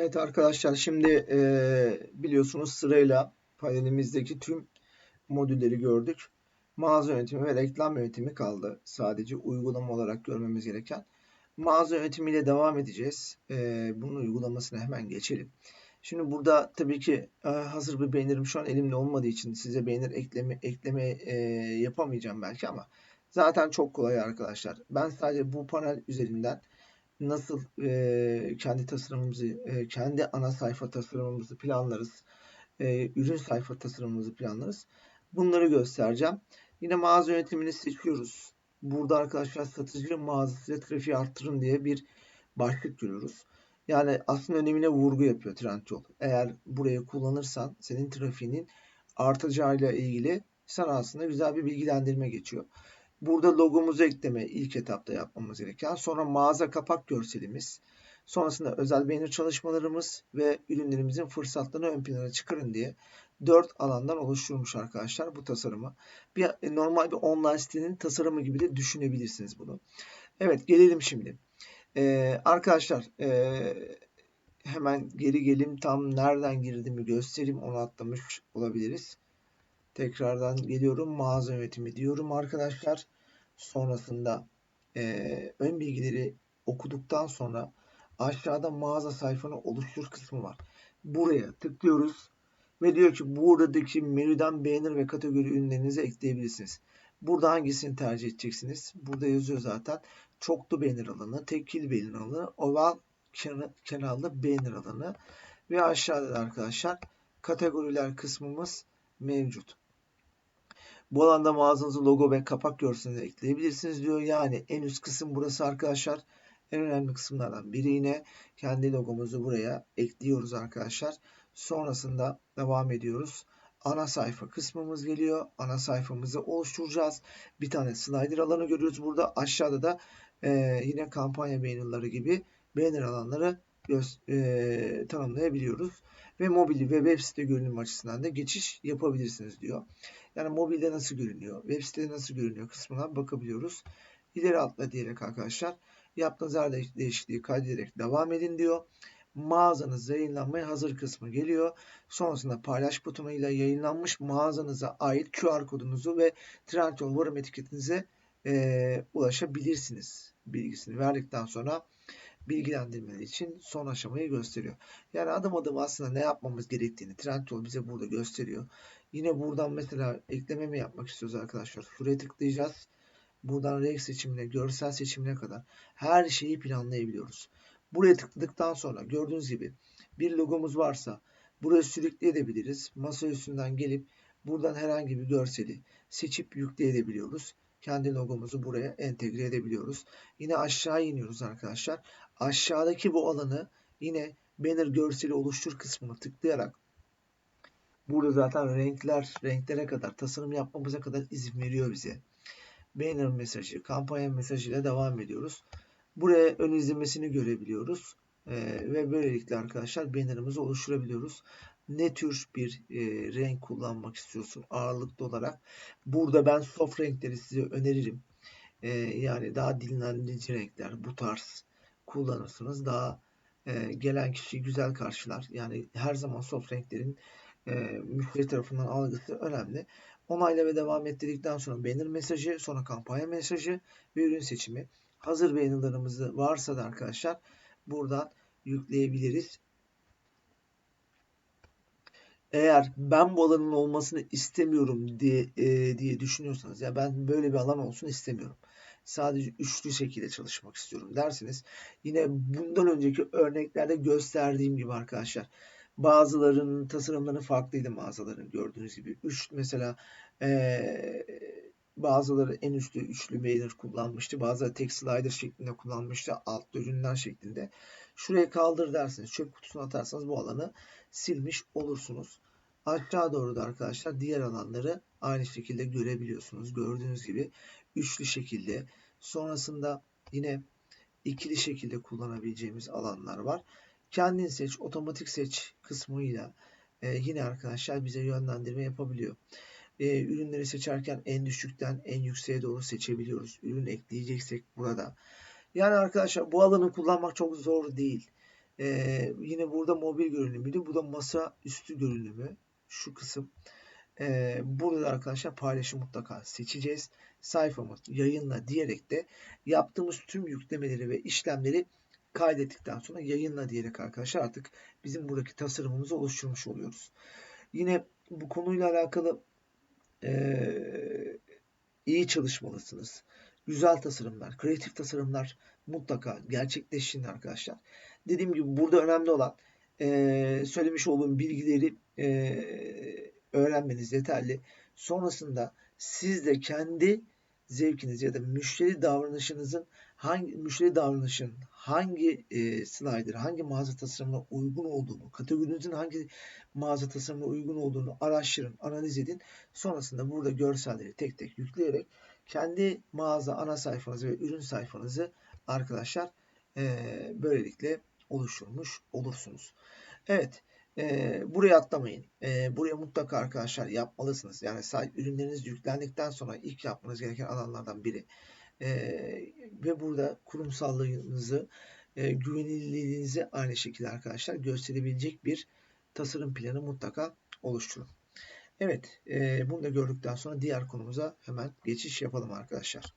Evet arkadaşlar şimdi e, biliyorsunuz sırayla panelimizdeki tüm modülleri gördük. Mağaza yönetimi ve reklam yönetimi kaldı. Sadece uygulama olarak görmemiz gereken. Mağaza yönetimiyle devam edeceğiz. E, bunun uygulamasına hemen geçelim. Şimdi burada tabii ki e, hazır bir beğenirim şu an elimde olmadığı için size beğenir ekleme, ekleme e, yapamayacağım belki ama zaten çok kolay arkadaşlar. Ben sadece bu panel üzerinden nasıl e, kendi tasarımımızı, e, kendi ana sayfa tasarımımızı planlarız, e, ürün sayfa tasarımımızı planlarız. Bunları göstereceğim. Yine mağaza yönetimini seçiyoruz. Burada arkadaşlar satıcı mağazasıyla trafiği arttırın diye bir başlık görüyoruz. Yani aslında önemine vurgu yapıyor Trendyol. Eğer burayı kullanırsan senin trafiğinin artacağıyla ilgili sana aslında güzel bir bilgilendirme geçiyor. Burada logomuzu ekleme ilk etapta yapmamız gereken. Sonra mağaza kapak görselimiz. Sonrasında özel beğeni çalışmalarımız ve ürünlerimizin fırsatlarını ön plana çıkarın diye dört alandan oluşturmuş arkadaşlar bu tasarımı. Bir, e, normal bir online sitenin tasarımı gibi de düşünebilirsiniz bunu. Evet gelelim şimdi. Ee, arkadaşlar e, hemen geri gelim tam nereden girdiğimi göstereyim onu atlamış olabiliriz. Tekrardan geliyorum. Mağaza yönetimi diyorum arkadaşlar. Sonrasında e, ön bilgileri okuduktan sonra aşağıda mağaza sayfanı oluştur kısmı var. Buraya tıklıyoruz ve diyor ki buradaki menüden beğenir ve kategori ürünlerinizi ekleyebilirsiniz. Burada hangisini tercih edeceksiniz? Burada yazıyor zaten. Çoklu beğenir alanı, tekil beğenir alanı, oval kenarlı beğenir alanı ve aşağıda da arkadaşlar kategoriler kısmımız mevcut. Bu alanda mağazanızın logo ve kapak görselini ekleyebilirsiniz diyor. Yani en üst kısım burası arkadaşlar. En önemli kısımlardan biri yine kendi logomuzu buraya ekliyoruz arkadaşlar. Sonrasında devam ediyoruz. Ana sayfa kısmımız geliyor. Ana sayfamızı oluşturacağız. Bir tane slider alanı görüyoruz burada. Aşağıda da e, yine kampanya beğenileri gibi beğenir alanları e, tanımlayabiliyoruz. Ve mobil ve web site görünüm açısından da geçiş yapabilirsiniz diyor. Yani mobilde nasıl görünüyor, web sitede nasıl görünüyor kısmına bakabiliyoruz. İleri atla diyerek arkadaşlar yaptığınız her değişikliği kaydederek devam edin diyor. Mağazanız yayınlanmaya hazır kısmı geliyor. Sonrasında paylaş butonuyla yayınlanmış mağazanıza ait QR kodunuzu ve Trendyol varım etiketinize e, ulaşabilirsiniz bilgisini verdikten sonra bilgilendirmeleri için son aşamayı gösteriyor. Yani adım adım aslında ne yapmamız gerektiğini Trendyol bize burada gösteriyor. Yine buradan mesela ekleme mi yapmak istiyoruz arkadaşlar? Şuraya tıklayacağız. Buradan renk seçimine, görsel seçimine kadar her şeyi planlayabiliyoruz. Buraya tıkladıktan sonra gördüğünüz gibi bir logomuz varsa buraya sürükleyebiliriz. Masa üstünden gelip buradan herhangi bir görseli seçip yükleyebiliyoruz. Kendi logomuzu buraya entegre edebiliyoruz. Yine aşağı iniyoruz arkadaşlar. Aşağıdaki bu alanı yine banner görseli oluştur kısmına tıklayarak Burada zaten renkler, renklere kadar, tasarım yapmamıza kadar izin veriyor bize. Banner mesajı, kampanya mesajıyla devam ediyoruz. Buraya ön izlemesini görebiliyoruz. Ee, ve böylelikle arkadaşlar bannerımızı oluşturabiliyoruz. Ne tür bir e, renk kullanmak istiyorsun ağırlıklı olarak. Burada ben soft renkleri size öneririm. Ee, yani daha dinlendirici renkler bu tarz kullanırsınız. Daha e, gelen kişiyi güzel karşılar. Yani her zaman soft renklerin e, müşteri tarafından algısı önemli. Onayla ve devam ettirdikten sonra beğenir mesajı, sonra kampanya mesajı ve ürün seçimi. Hazır beğenilerimiz varsa da arkadaşlar buradan yükleyebiliriz. Eğer ben bu alanın olmasını istemiyorum diye e, diye düşünüyorsanız ya ben böyle bir alan olsun istemiyorum. Sadece üçlü şekilde çalışmak istiyorum dersiniz. Yine bundan önceki örneklerde gösterdiğim gibi arkadaşlar Bazılarının tasarımları farklıydı mağazaların gördüğünüz gibi. Üç mesela ee, bazıları en üstte üçlü banner kullanmıştı. Bazıları tek slider şeklinde kullanmıştı. Alt ürünler şeklinde. Şuraya kaldır derseniz çöp kutusuna atarsanız bu alanı silmiş olursunuz. Aşağı doğru da arkadaşlar diğer alanları aynı şekilde görebiliyorsunuz. Gördüğünüz gibi üçlü şekilde. Sonrasında yine ikili şekilde kullanabileceğimiz alanlar var. Kendin seç, otomatik seç kısmıyla e, yine arkadaşlar bize yönlendirme yapabiliyor. E, ürünleri seçerken en düşükten en yükseğe doğru seçebiliyoruz. Ürün ekleyeceksek burada. Yani arkadaşlar bu alanı kullanmak çok zor değil. Ee, yine burada mobil görünümüydü. Bu da masa üstü görünümü. Şu kısım. Ee, burada da arkadaşlar paylaşım mutlaka seçeceğiz. Sayfamı yayınla diyerek de yaptığımız tüm yüklemeleri ve işlemleri kaydettikten sonra yayınla diyerek arkadaşlar artık bizim buradaki tasarımımızı oluşturmuş oluyoruz. Yine bu konuyla alakalı e, iyi çalışmalısınız. Güzel tasarımlar, kreatif tasarımlar mutlaka gerçekleşsin arkadaşlar. Dediğim gibi burada önemli olan e, söylemiş olduğum bilgileri e, öğrenmeniz yeterli. Sonrasında siz de kendi zevkiniz ya da müşteri davranışınızın hangi müşteri davranışın hangi e, slider, hangi mağaza tasarımına uygun olduğunu, kategorinizin hangi mağaza tasarımına uygun olduğunu araştırın, analiz edin. Sonrasında burada görselleri tek tek yükleyerek kendi mağaza ana sayfanızı ve ürün sayfanızı arkadaşlar e, böylelikle oluşturmuş olursunuz. Evet. E, buraya atlamayın. E, buraya mutlaka arkadaşlar yapmalısınız. Yani sahip ürünleriniz yüklendikten sonra ilk yapmanız gereken alanlardan biri. E, ve burada kurumsallığınızı, e, güvenilirliğinizi aynı şekilde arkadaşlar gösterebilecek bir tasarım planı mutlaka oluşturun. Evet, e, bunu da gördükten sonra diğer konumuza hemen geçiş yapalım arkadaşlar.